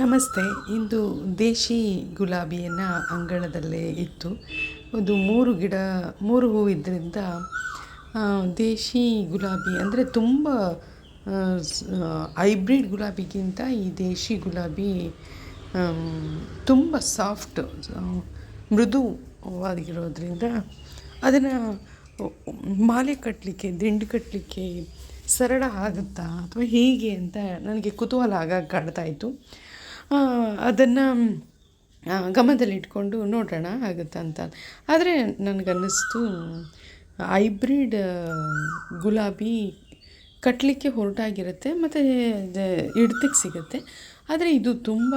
ನಮಸ್ತೆ. ಇಂದು ದೇಶಿ ಗುಲಾಬಿಯನ್ನು ಅಂಗಳದಲ್ಲೇ ಇತ್ತು. ಅದು ಮೂರು ಗಿಡ, ಮೂರು ಹೂವಿದ್ದರಿಂದ ದೇಶಿ ಗುಲಾಬಿ ಅಂದರೆ ತುಂಬ ಹೈಬ್ರಿಡ್ ಗುಲಾಬಿಗಿಂತ ಈ ದೇಶಿ ಗುಲಾಬಿ ತುಂಬ ಸಾಫ್ಟ್ ಮೃದುವಾಗಿರೋದ್ರಿಂದ ಅದನ್ನು ಮಾಲೆ ಕಟ್ಟಲಿಕ್ಕೆ ದಿಂಡು ಕಟ್ಟಲಿಕ್ಕೆ ಸರಳ ಆಗುತ್ತಾ ಅಥವಾ ಹೀಗೆ ಅಂತ ನನಗೆ ಕುತೂಹಲ ಆಗಾಗ ಕಾಣ್ತಾಯಿತ್ತು ಅದನ್ನು ಗಮನದಲ್ಲಿಟ್ಕೊಂಡು ನೋಡೋಣ ಆಗುತ್ತಾ ಅಂತ. ಆದರೆ ನನಗನ್ನಿಸ್ತು, ಹೈಬ್ರಿಡ್ ಗುಲಾಬಿ ಕಟ್ಟಲಿಕ್ಕೆ ಹೊರಟಾಗಿರುತ್ತೆ, ಮತ್ತು ಹಿಡ್ತಕ್ಕೆ ಸಿಗುತ್ತೆ. ಆದರೆ ಇದು ತುಂಬ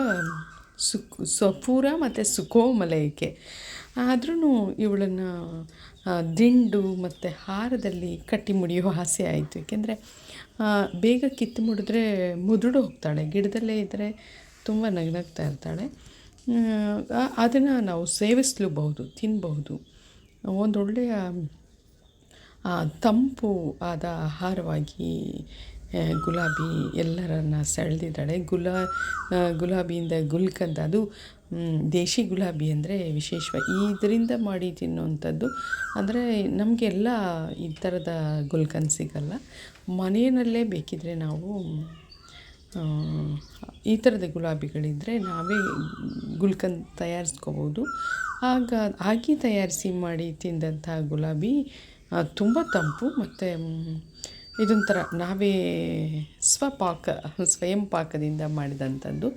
ಸುಕ್ ಸಪೂರ ಮತ್ತು ಸುಕೋಮಲೈಕೆ ಆದ್ರೂ ಇವಳನ್ನು ದಿಂಡು ಮತ್ತು ಹಾರದಲ್ಲಿ ಕಟ್ಟಿ ಮುಡಿಯೋ ಆಸೆ ಆಯಿತು. ಏಕೆಂದರೆ ಬೇಗ ಕಿತ್ತು ಮುಡಿದ್ರೆ ಮುದುಡು ಹೋಗ್ತಾಳೆ. ಗಿಡದಲ್ಲೇ ಇದ್ದರೆ ತುಂಬ ನಗ್ನಗ್ತಾ ಇರ್ತಾಳೆ ಅದನ್ನು ನಾವು ಸೇವಿಸಲೂಬಹುದು ತಿನ್ನಬಹುದು ಒಂದೊಳ್ಳೆಯ ತಂಪು ಆದ ಆಹಾರವಾಗಿ ಗುಲಾಬಿ ಎಲ್ಲರನ್ನು ಸೆಳೆದಿದ್ದಾಳೆ. ಗುಲಾ ಗುಲಾಬಿಯಿಂದ ಗುಲ್ಕಂದ, ಅದು ದೇಶಿ ಗುಲಾಬಿ ಅಂದರೆ ವಿಶೇಷವಾಗಿ ಇದರಿಂದ ಮಾಡಿ ತಿನ್ನುವಂಥದ್ದು ಅಂದರೆ ನಮಗೆಲ್ಲ ಈ ಥರದ ಗುಲ್ಕನ್ ಸಿಗಲ್ಲ. ಮನೆಯಲ್ಲೇ ಬೇಕಿದ್ದರೆ ನಾವು ಈ ಥರದ ಗುಲಾಬಿಗಳಿದ್ದರೆ ನಾವೇ ಗುಲ್ಕನ್ ತಯಾರಿಸ್ಕೋಬೋದು. ಆಗ ಹಾಗೆ ತಯಾರಿಸಿ ಮಾಡಿ ತಿಂದಂತಹ ಗುಲಾಬಿ ತುಂಬ ತಂಪು ಮತ್ತು ಇದೊಂಥರ ನಾವೇ ಸ್ವಪಾಕ, ಸ್ವಯಂ ಪಾಕದಿಂದ ಮಾಡಿದಂಥದ್ದು.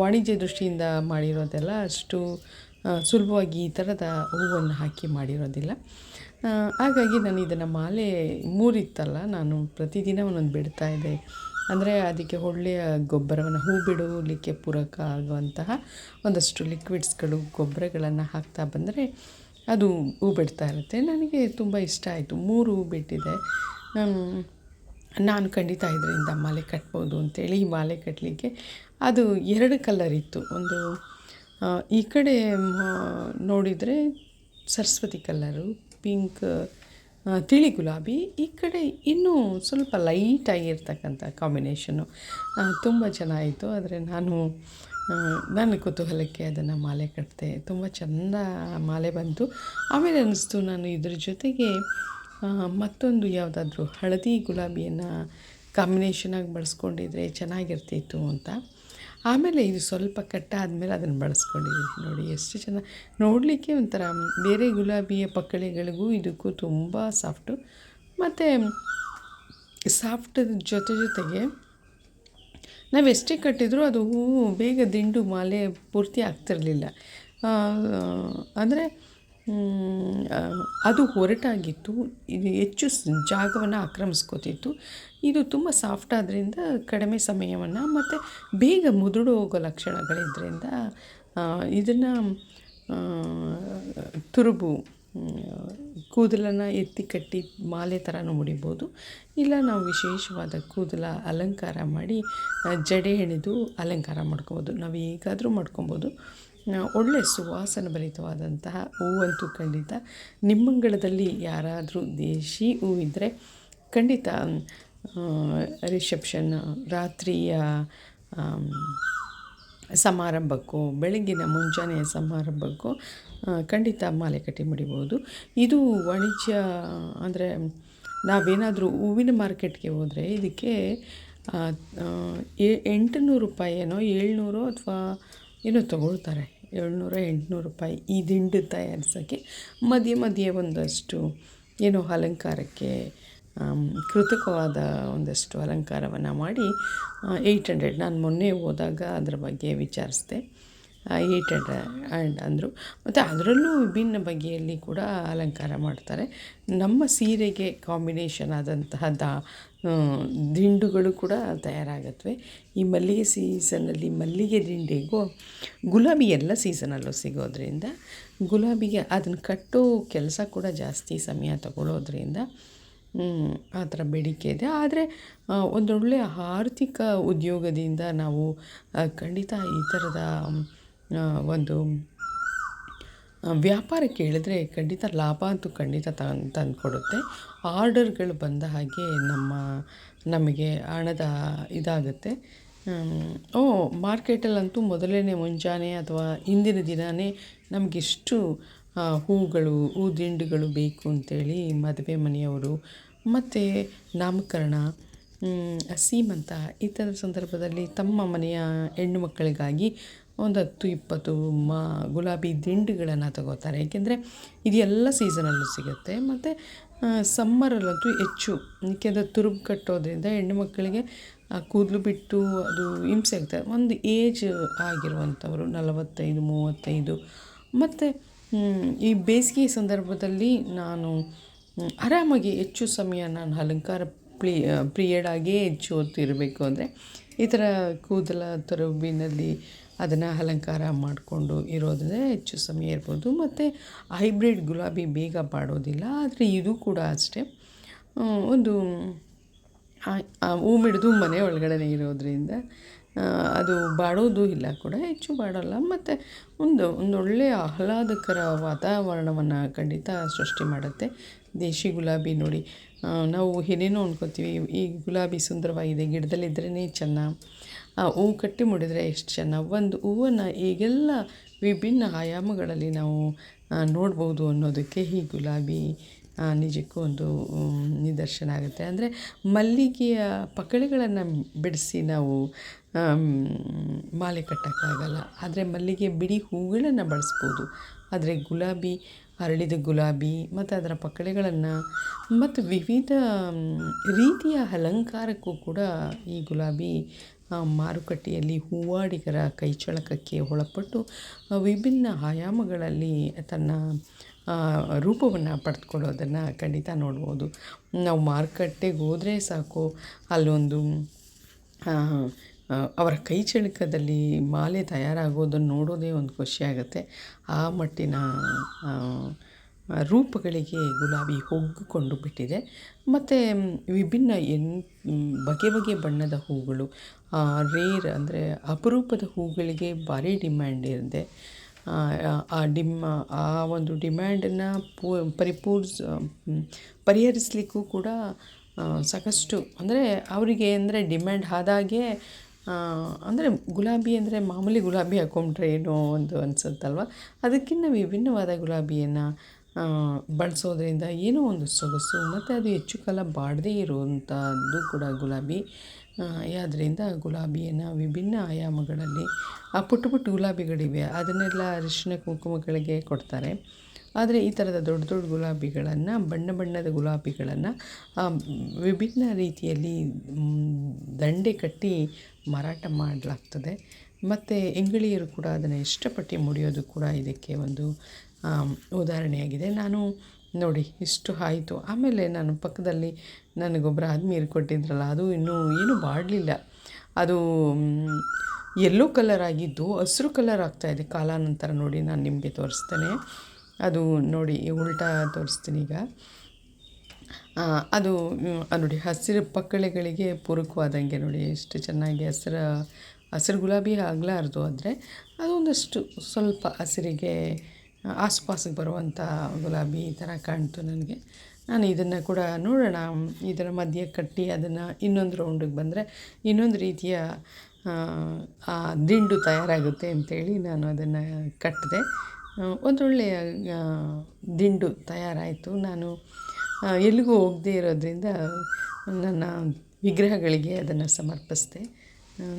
ವಾಣಿಜ್ಯ ದೃಷ್ಟಿಯಿಂದ ಮಾಡಿರೋದೆಲ್ಲ ಅಷ್ಟು ಸುಲಭವಾಗಿ ಈ ಥರದ ಹೂವನ್ನು ಹಾಕಿ ಮಾಡಿರೋದಿಲ್ಲ. ಹಾಗಾಗಿ ನಾನು ಇದನ್ನು ಮಾಲೆ ಮೂರಿತ್ತಲ್ಲ, ನಾನು ಪ್ರತಿದಿನ ಒಂದೊಂದು ಬಿಡ್ತಾಯಿದ್ದೆ ಅಂದರೆ ಅದಕ್ಕೆ ಒಳ್ಳೆಯ ಗೊಬ್ಬರವನ್ನು ಹೂ ಬಿಡಲಿಕ್ಕೆ ಪೂರಕ ಆಗುವಂತಹ ಒಂದಷ್ಟು ಲಿಕ್ವಿಡ್ಸ್ಗಳು ಗೊಬ್ಬರಗಳನ್ನು ಹಾಕ್ತಾ ಬಂದರೆ ಅದು ಹೂ ಬಿಡ್ತಾ ಇರುತ್ತೆ. ನನಗೆ ತುಂಬ ಇಷ್ಟ ಆಯಿತು. ಮೂರು ಹೂ ಬಿಟ್ಟಿದೆ. ನಾನು ಖಂಡಿತ ಇದರಿಂದ ಮಾಲೆ ಕಟ್ಬೋದು ಅಂತೇಳಿ ಈ ಮಾಲೆ ಕಟ್ಟಲಿಕ್ಕೆ ಅದು ಎರಡು ಕಲರ್ ಇತ್ತು. ಒಂದು ಈ ಕಡೆ ನೋಡಿದರೆ ಸರಸ್ವತಿ ಕಲ್ಲರು ಪಿಂಕ್ ತಿಳಿ ಗುಲಾಬಿ, ಈ ಕಡೆ ಇನ್ನೂ ಸ್ವಲ್ಪ ಲೈಟಾಗಿರ್ತಕ್ಕಂಥ ಕಾಂಬಿನೇಷನ್ನು ತುಂಬ ಚೆನ್ನಾಗಿತ್ತು ಆದರೆ ನಾನು ನನ್ನ ಕುತೂಹಲಕ್ಕೆ ಅದನ್ನು ಮಾಲೆ ಕಟ್ಟಿದೆ ತುಂಬ ಚೆಂದ ಮಾಲೆ ಬಂತು. ಆಮೇಲೆ ಅನ್ನಿಸ್ತು ನಾನು ಇದ್ರ ಜೊತೆಗೆ ಮತ್ತೊಂದು ಯಾವುದಾದ್ರೂ ಹಳದಿ ಗುಲಾಬಿಯನ್ನು ಕಾಂಬಿನೇಷನಾಗಿ ಬಳಸ್ಕೊಂಡಿದ್ರೆ ಚೆನ್ನಾಗಿರ್ತಿತ್ತು ಅಂತ. ಆಮೇಲೆ ಇದು ಸ್ವಲ್ಪ ಕಟ್ಟಾದಮೇಲೆ ಅದನ್ನು ಬಳಸ್ಕೊಂಡಿದ್ದೀನಿ ನೋಡಿ, ಎಷ್ಟು ಚೆನ್ನಾಗಿ ನೋಡಲಿಕ್ಕೆ ಒಂಥರ ಬೇರೆ ಗುಲಾಬಿಯ ಪಕ್ಕಳಿಗಳಿಗೂ ಇದಕ್ಕೂ ತುಂಬ ಸಾಫ್ಟು. ಮತ್ತು ಸಾಫ್ಟ್ ಜೊತೆ ಜೊತೆಗೆ ನಾವು ಎಷ್ಟೇ ಕಟ್ಟಿದರೂ ಅದು ಬೇಗ ದಿಂಡು ಮಾಲೆ ಪೂರ್ತಿ ಆಗ್ತಿರಲಿಲ್ಲ. ಅಂದರೆ ಅದು ಹೊರಟಾಗಿತ್ತು. ಇದು ಹೆಚ್ಚು ಜಾಗವನ್ನು ಆಕ್ರಮಿಸ್ಕೋತಿತ್ತು. ಇದು ತುಂಬ ಸಾಫ್ಟ್ ಆದ್ದರಿಂದ ಕಡಿಮೆ ಸಮಯವನ್ನು ಮತ್ತು ಬೇಗ ಮುದುಡು ಹೋಗೋ ಲಕ್ಷಣಗಳಿದ್ದರಿಂದ ಇದನ್ನು ತುರುಬು ಕೂದಲನ್ನು ಎತ್ತಿ ಕಟ್ಟಿ ಮಾಲೆ ಥರನೂ ಮುಡಿಬೋದು. ಇಲ್ಲ ನಾವು ವಿಶೇಷವಾದ ಕೂದಲ ಅಲಂಕಾರ ಮಾಡಿ ಜಡೆ ಹೆಣೆದು ಅಲಂಕಾರ ಮಾಡ್ಕೊಬೋದು. ನಾವು ಹೇಗಾದರೂ ಮಾಡ್ಕೊಬೋದು. ಒಳ್ಳೆಯ ಸುವಾಸನೆ ಭರಿತವಾದಂತಹ ಹೂವಂತೂ ಖಂಡಿತ. ನಿಮ್ಮಂಗಳದಲ್ಲಿ ಯಾರಾದರೂ ದೇಶಿ ಹೂವಿದ್ದರೆ ಖಂಡಿತ ರಿಸೆಪ್ಷನ್, ರಾತ್ರಿಯ ಸಮಾರಂಭಕ್ಕೂ ಬೆಳಗ್ಗಿನ ಮುಂಜಾನೆಯ ಸಮಾರಂಭಕ್ಕೂ ಖಂಡಿತ ಮಾಲೆ ಕಟ್ಟಿ ಮುಡಿಬೋದು. ಇದು ವಾಣಿಜ್ಯ, ಅಂದರೆ ನಾವೇನಾದರೂ ಹೂವಿನ ಮಾರ್ಕೆಟ್ಗೆ ಹೋದರೆ ಇದಕ್ಕೆ ಎಂಟುನೂರು ರೂಪಾಯಿ ಏನೋ ಏಳ್ನೂರು ಅಥವಾ ಏನೋ ತೊಗೊಳ್ತಾರೆ. ಏಳ್ನೂರು ಎಂಟುನೂರು ರೂಪಾಯಿ ಈ ದಿಂಡು ತಯಾರಿಸೋಕ್ಕೆ ಮಧ್ಯೆ ಮಧ್ಯೆ ಒಂದಷ್ಟು ಏನೋ ಅಲಂಕಾರಕ್ಕೆ ಕೃತಕವಾದ ಒಂದಷ್ಟು ಅಲಂಕಾರವನ್ನು ಮಾಡಿ ಏಯ್ಟ್ ಹಂಡ್ರೆಡ್ ನಾನು ಮೊನ್ನೆ ಹೋದಾಗ ಅದರ ಬಗ್ಗೆ ವಿಚಾರಿಸಿದೆ. ಏಯ್ಟ್ ಹಂಡ್ರೆಡ್ ಆ್ಯಂಡ್ ಅಂದರು. ಮತ್ತು ಅದರಲ್ಲೂ ವಿಭಿನ್ನ ಬಗೆಯಲ್ಲಿ ಕೂಡ ಅಲಂಕಾರ ಮಾಡ್ತಾರೆ. ನಮ್ಮ ಸೀರೆಗೆ ಕಾಂಬಿನೇಷನ್ ಆದಂತಹ ದಿಂಡುಗಳು ಕೂಡ ತಯಾರಾಗತ್ವೆ. ಈ ಮಲ್ಲಿಗೆ ಸೀಸನಲ್ಲಿ ಮಲ್ಲಿಗೆ ದಿಂಡಿಗೂ ಗುಲಾಬಿ ಎಲ್ಲ ಸೀಸನಲ್ಲೂ ಸಿಗೋದ್ರಿಂದ, ಗುಲಾಬಿಗೆ ಅದನ್ನು ಕಟ್ಟೋ ಕೆಲಸ ಕೂಡ ಜಾಸ್ತಿ ಸಮಯ ತಗೊಳ್ಳೋದ್ರಿಂದ ಆ ಥರ ಬೇಡಿಕೆ ಇದೆ. ಆದರೆ ಒಂದೊಳ್ಳೆಯ ಆರ್ಥಿಕ ಉದ್ಯೋಗದಿಂದ ನಾವು ಖಂಡಿತ ಈ ಥರದ ಒಂದು ವ್ಯಾಪಾರಕ್ಕೆ ಇಳಿದ್ರೆ ಖಂಡಿತ ಲಾಭ ಅಂತೂ ಖಂಡಿತ ತಂದು ಕೊಡುತ್ತೆ ಆರ್ಡರ್ಗಳು ಬಂದ ಹಾಗೆ ನಮ್ಮ, ನಮಗೆ ಹಣದ ಇದಾಗುತ್ತೆ. ಓ, ಮಾರ್ಕೆಟಲ್ಲಂತೂ ಮೊದಲನೇ ಮುಂಜಾನೆ ಅಥವಾ ಹಿಂದಿನ ದಿನವೇ ನಮಗೆಷ್ಟು ಹೂಗಳು ಹೂದಿಂಡುಗಳು ಬೇಕು ಅಂತೇಳಿ ಮದುವೆ ಮನೆಯವರು ಮತ್ತು ನಾಮಕರಣ ಸೀಮಂತ ಈ ಥರದ ಸಂದರ್ಭದಲ್ಲಿ ತಮ್ಮ ಮನೆಯ ಹೆಣ್ಣು ಮಕ್ಕಳಿಗಾಗಿ ಒಂದು ಹತ್ತು ಇಪ್ಪತ್ತು ಮಾ ಗುಲಾಬಿ ದಿಂಡುಗಳನ್ನು ತಗೋತಾರೆ. ಏಕೆಂದರೆ ಇದು ಎಲ್ಲ ಸೀಸನಲ್ಲೂ ಸಿಗುತ್ತೆ. ಮತ್ತು ಸಮ್ಮರಲ್ಲಂತೂ ಹೆಚ್ಚು. ಏಕೆಂದರೆ ತುರುಬು ಕಟ್ಟೋದ್ರಿಂದ ಹೆಣ್ಣು ಮಕ್ಕಳಿಗೆ ಕೂದಲು ಬಿಟ್ಟು ಅದು ಹಿಂಸೆ ಆಗ್ತದೆ. ಒಂದು ಏಜ್ ಆಗಿರುವಂಥವರು, ನಲವತ್ತೈದು, ಮೂವತ್ತೈದು. ಮತ್ತು ಈ ಬೇಸಿಗೆ ಸಂದರ್ಭದಲ್ಲಿ ನಾನು ಆರಾಮಾಗಿ ಹೆಚ್ಚು ಸಮಯ ನಾನು ಅಲಂಕಾರ ಪ್ಲಿ ಪ್ರಿಯಡ್ ಹೆಚ್ಚು ಹೊತ್ತು ಇರಬೇಕು ಅಂದರೆ ಈ ಥರ ಕೂದಲ ತುರುಬಿನಲ್ಲಿ ಅದನ್ನು ಅಲಂಕಾರ ಮಾಡಿಕೊಂಡು ಇರೋದನ್ನೇ ಹೆಚ್ಚು ಸಮಯ ಇರ್ಬೋದು. ಮತ್ತು ಹೈಬ್ರಿಡ್ ಗುಲಾಬಿ ಬೇಗ ಬಾಡೋದಿಲ್ಲ ಆದರೆ ಇದು ಕೂಡ ಅಷ್ಟೇ. ಒಂದು ಹೂ ಮಿಡಿದು ಮನೆ ಒಳಗಡೆ ಇರೋದರಿಂದ ಅದು ಬಾಡೋದು ಇಲ್ಲ ಕೂಡ, ಹೆಚ್ಚು ಬಾಡೋಲ್ಲ. ಮತ್ತು ಒಂದು ಒಂದೊಳ್ಳೆಯ ಆಹ್ಲಾದಕರ ವಾತಾವರಣವನ್ನು ಖಂಡಿತ ಸೃಷ್ಟಿ ಮಾಡುತ್ತೆ. ದೇಶಿ ಗುಲಾಬಿ ನೋಡಿ ನಾವು ಏನೇನೋ ಅಂದ್ಕೋತೀವಿ ಈ ಗುಲಾಬಿ ಸುಂದರವಾಗಿದೆ ಗಿಡದಲ್ಲಿದ್ರೇ ಚೆನ್ನ ಹೂವು ಕಟ್ಟಿ ಮುಡಿದರೆ ಎಷ್ಟು ಚೆನ್ನ. ಒಂದು ಹೂವನ್ನು ಈಗೆಲ್ಲ ವಿಭಿನ್ನ ಆಯಾಮಗಳಲ್ಲಿ ನಾವು ನೋಡ್ಬೋದು ಅನ್ನೋದಕ್ಕೆ ಈ ಗುಲಾಬಿ ನಿಜಕ್ಕೂ ಒಂದು ನಿದರ್ಶನ ಆಗುತ್ತೆ. ಅಂದರೆ ಮಲ್ಲಿಗೆಯ ಪಕಳೆಗಳನ್ನು ಬಿಡಿಸಿ ನಾವು ಮಾಲೆ ಕಟ್ಟೋಕ್ಕಾಗಲ್ಲ. ಆದರೆ ಮಲ್ಲಿಗೆ ಬಿಡಿ ಹೂಗಳನ್ನು ಬಳಸ್ಬೋದು. ಆದರೆ ಗುಲಾಬಿ, ಅರಳಿದ ಗುಲಾಬಿ ಮತ್ತು ಅದರ ಪಕಳೆಗಳನ್ನು ಮತ್ತು ವಿವಿಧ ರೀತಿಯ ಅಲಂಕಾರಕ್ಕೂ ಕೂಡ ಈ ಗುಲಾಬಿ ಮಾರುಕಟ್ಟೆಯಲ್ಲಿ ಹೂವಾಡಿಗರ ಕೈಚಳಕಕ್ಕೆ ಒಳಪಟ್ಟು ವಿಭಿನ್ನ ಆಯಾಮಗಳಲ್ಲಿ ತನ್ನ ರೂಪವನ್ನು ಪಡೆದುಕೊಳ್ಳೋದನ್ನು ಖಂಡಿತ ನೋಡ್ಬೋದು. ನಾವು ಮಾರುಕಟ್ಟೆಗೆ ಹೋದರೆ ಸಾಕು, ಅಲ್ಲೊಂದು ಅವರ ಕೈಚಳಕದಲ್ಲಿ ಮಾಲೆ ತಯಾರಾಗೋದನ್ನು ನೋಡೋದೇ ಒಂದು ಖುಷಿಯಾಗುತ್ತೆ ಆ ಮಟ್ಟಿನ ರೂಪಗಳಿಗೆ ಗುಲಾಬಿ ಹೊಗ್ಗಿಕೊಂಡು ಬಿಟ್ಟಿದೆ ಮತ್ತು ವಿಭಿನ್ನ ಎನ್ ಬಗೆ ಬಗೆ ಬಣ್ಣದ ಹೂಗಳು ರೇರ್ ಅಂದರೆ ಅಪರೂಪದ ಹೂಗಳಿಗೆ ಭಾರಿ ಡಿಮ್ಯಾಂಡ್ ಇದೆ. ಆ ಡಿಮ್ಮ ಆ ಒಂದು ಡಿಮ್ಯಾಂಡನ್ನು ಪೂ ಪರಿಪೂರ್ಸ್ ಪರಿಹರಿಸಲಿಕ್ಕೂ ಕೂಡ ಸಾಕಷ್ಟು ಅಂದರೆ ಅವರಿಗೆ ಅಂದರೆ ಡಿಮ್ಯಾಂಡ್ ಆದಾಗೆ ಅಂದರೆ ಗುಲಾಬಿ ಅಂದರೆ ಮಾಮೂಲಿ ಗುಲಾಬಿ ಹಾಕೊಂಡ್ರೆ ಏನೋ ಒಂದು ಅನಿಸುತ್ತಲ್ವ? ಅದಕ್ಕಿಂತ ವಿಭಿನ್ನವಾದ ಗುಲಾಬಿಯನ್ನು ಬಳಸೋದ್ರಿಂದ ಏನೋ ಒಂದು ಸೊಗಸು, ಮತ್ತು ಅದು ಹೆಚ್ಚು ಕಾಲ ಬಾಡದೇ ಇರುವಂಥದ್ದು ಕೂಡ ಗುಲಾಬಿ. ಆದ್ದರಿಂದ ಗುಲಾಬಿಯನ್ನು ವಿಭಿನ್ನ ಆಯಾಮಗಳಲ್ಲಿ, ಆ ಪುಟ್ಟ ಪುಟ್ಟ ಗುಲಾಬಿಗಳಿವೆ, ಅದನ್ನೆಲ್ಲ ಅರಿಶಿನ ಕುಂಕುಮಗಳಿಗೆ ಕೊಡ್ತಾರೆ. ಆದರೆ ಈ ಥರದ ದೊಡ್ಡ ದೊಡ್ಡ ಗುಲಾಬಿಗಳನ್ನು, ಬಣ್ಣ ಬಣ್ಣದ ಗುಲಾಬಿಗಳನ್ನು ವಿಭಿನ್ನ ರೀತಿಯಲ್ಲಿ ದಂಡೆ ಕಟ್ಟಿ ಮಾರಾಟ ಮಾಡಲಾಗ್ತದೆ. ಮತ್ತು ಇಂಗಳಿಯರು ಕೂಡ ಅದನ್ನು ಇಷ್ಟಪಟ್ಟು ಮುಡಿಯೋದು ಕೂಡ ಇದಕ್ಕೆ ಒಂದು ಉದಾಹರಣೆಯಾಗಿದೆ. ನಾನು ನೋಡಿ, ಇಷ್ಟು ಆಯಿತು. ಆಮೇಲೆ ನಾನು ಪಕ್ಕದಲ್ಲಿ ನನಗೊಬ್ಬರು ಆದ್ಮೀರು ಕೊಟ್ಟಿದ್ರಲ್ಲ, ಅದು ಇನ್ನೂ ಏನೂ ಬಾಡಲಿಲ್ಲ. ಅದು ಯೆಲ್ಲೋ ಕಲರ್ ಆಗಿದ್ದು ಹಸಿರು ಕಲರ್ ಆಗ್ತಾಯಿದೆ ಕಾಲಾನಂತರ ನೋಡಿ ನಾನು ನಿಮಗೆ ತೋರಿಸ್ತೇನೆ. ಅದು ನೋಡಿ, ಉಲ್ಟಾ ತೋರಿಸ್ತೀನಿ ಈಗ. ಅದು ನೋಡಿ, ಹಸಿರು ಪಕ್ಕಳೆಗಳಿಗೆ ಪೂರಕವಾದಂಗೆ ನೋಡಿ, ಎಷ್ಟು ಚೆನ್ನಾಗಿ ಹಸಿರು ಹಸಿರು ಗುಲಾಬಿ ಆಗಲಾರ್ದು ಆದರೆ ಅದೊಂದಷ್ಟು ಸ್ವಲ್ಪ ಹಸಿರಿಗೆ ಆಸುಪಾಸಿಗೆ ಬರುವಂಥ ಗುಲಾಬಿ ಈ ಥರ ಕಾಣ್ತು ನನಗೆ. ನಾನು ಇದನ್ನು ಕೂಡ ನೋಡೋಣ. ಇದರ ಮಧ್ಯೆ ಕಟ್ಟಿ ಅದನ್ನು ಇನ್ನೊಂದು ರೌಂಡಿಗೆ ಬಂದರೆ ಇನ್ನೊಂದು ರೀತಿಯ, ಆ ದಿಂಡು ತಯಾರಾಗುತ್ತೆ ಅಂತೇಳಿ ನಾನು ಅದನ್ನು ಕಟ್ಟಿದೆ. ಒಂದೊಳ್ಳೆಯ ದಿಂಡು ತಯಾರಾಯಿತು. ನಾನು ಎಲ್ಲಿಗೂ ಹೋಗದೇ ಇರೋದರಿಂದ ನನ್ನ ವಿಗ್ರಹಗಳಿಗೆ ಅದನ್ನು ಸಮರ್ಪಿಸಿದೆ.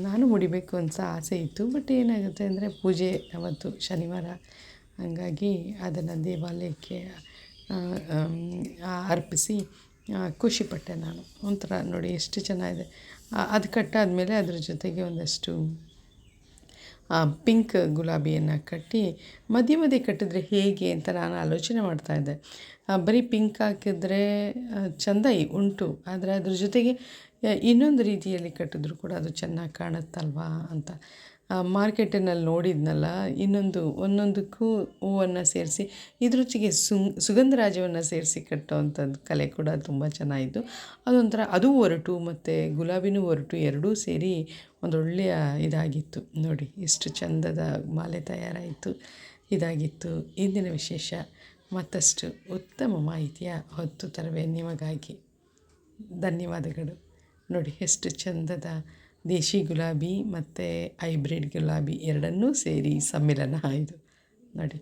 ನಾನು ಮುಡಿಬೇಕು ಅಂತ ಆಸೆ ಇತ್ತು. ಬಟ್ ಏನಾಗುತ್ತೆ ಅಂದರೆ ಪೂಜೆ ಅವತ್ತು ಶನಿವಾರ ಹಾಗಾಗಿ ಅದನ್ನು ದೇವಾಲಯಕ್ಕೆ ಅರ್ಪಿಸಿ ಖುಷಿಪಟ್ಟೆ ನಾನು. ಒಂಥರ ನೋಡಿ ಎಷ್ಟು ಚೆನ್ನಾಗಿದೆ. ಅದು ಕಟ್ಟಾದಮೇಲೆ ಅದ್ರ ಜೊತೆಗೆ ಒಂದಷ್ಟು ಪಿಂಕ್ ಗುಲಾಬಿಯನ್ನು ಕಟ್ಟಿ, ಮಧ್ಯೆ ಮಧ್ಯೆ ಕಟ್ಟಿದ್ರೆ ಹೇಗೆ ಅಂತ ನಾನು ಆಲೋಚನೆ ಮಾಡ್ತಾಯಿದ್ದೆ ಬರೀ ಪಿಂಕ್ ಹಾಕಿದ್ರೆ ಚೆಂದ ಉಂಟು. ಆದರೆ ಅದ್ರ ಜೊತೆಗೆ ಇನ್ನೊಂದು ರೀತಿಯಲ್ಲಿ ಕಟ್ಟಿದ್ರು ಕೂಡ ಅದು ಚೆನ್ನಾಗಿ ಕಾಣುತ್ತಲ್ವಾ ಅಂತ. ಮಾರ್ಕೆಟಿನಲ್ಲಿ ನೋಡಿದ್ನಲ್ಲ, ಇನ್ನೊಂದು, ಒಂದೊಂದಕ್ಕೂ ಹೂವನ್ನು ಸೇರಿಸಿ ಇದ್ರೊಚ್ಚಿಗೆ ಸುಗಂಧರಾಜವನ್ನು ಸೇರಿಸಿ ಕಟ್ಟುವಂಥದ್ದು ಕಲೆ ಕೂಡ ತುಂಬ ಚೆನ್ನಾಗಿತ್ತು. ಅದೊಂಥರ ಅದು ಒರಟು ಮತ್ತು ಗುಲಾಬಿನೂ ಒರಟು ಎರಡೂ ಸೇರಿ ಒಂದೊಳ್ಳೆಯ ಇದಾಗಿತ್ತು. ನೋಡಿ, ಎಷ್ಟು ಚಂದದ ಮಾಲೆ ತಯಾರಾಯಿತು, ಇದಾಗಿತ್ತು. ಇಂದಿನ ವಿಶೇಷ, ಮತ್ತಷ್ಟು ಉತ್ತಮ ಮಾಹಿತಿಯ ಹೊತ್ತು ತರುವೆ ನಿಮಗಾಗಿ. ಧನ್ಯವಾದಗಳು. ನೋಡಿ ಎಷ್ಟು ಚಂದದ ದೇಶಿ ಗುಲಾಬಿ ಮತ್ತು ಹೈಬ್ರಿಡ್ ಗುಲಾಬಿ ಎರಡನ್ನೂ ಸೇರಿ ಸಮ್ಮಿಲನ ಇದು. ನೋಡಿ.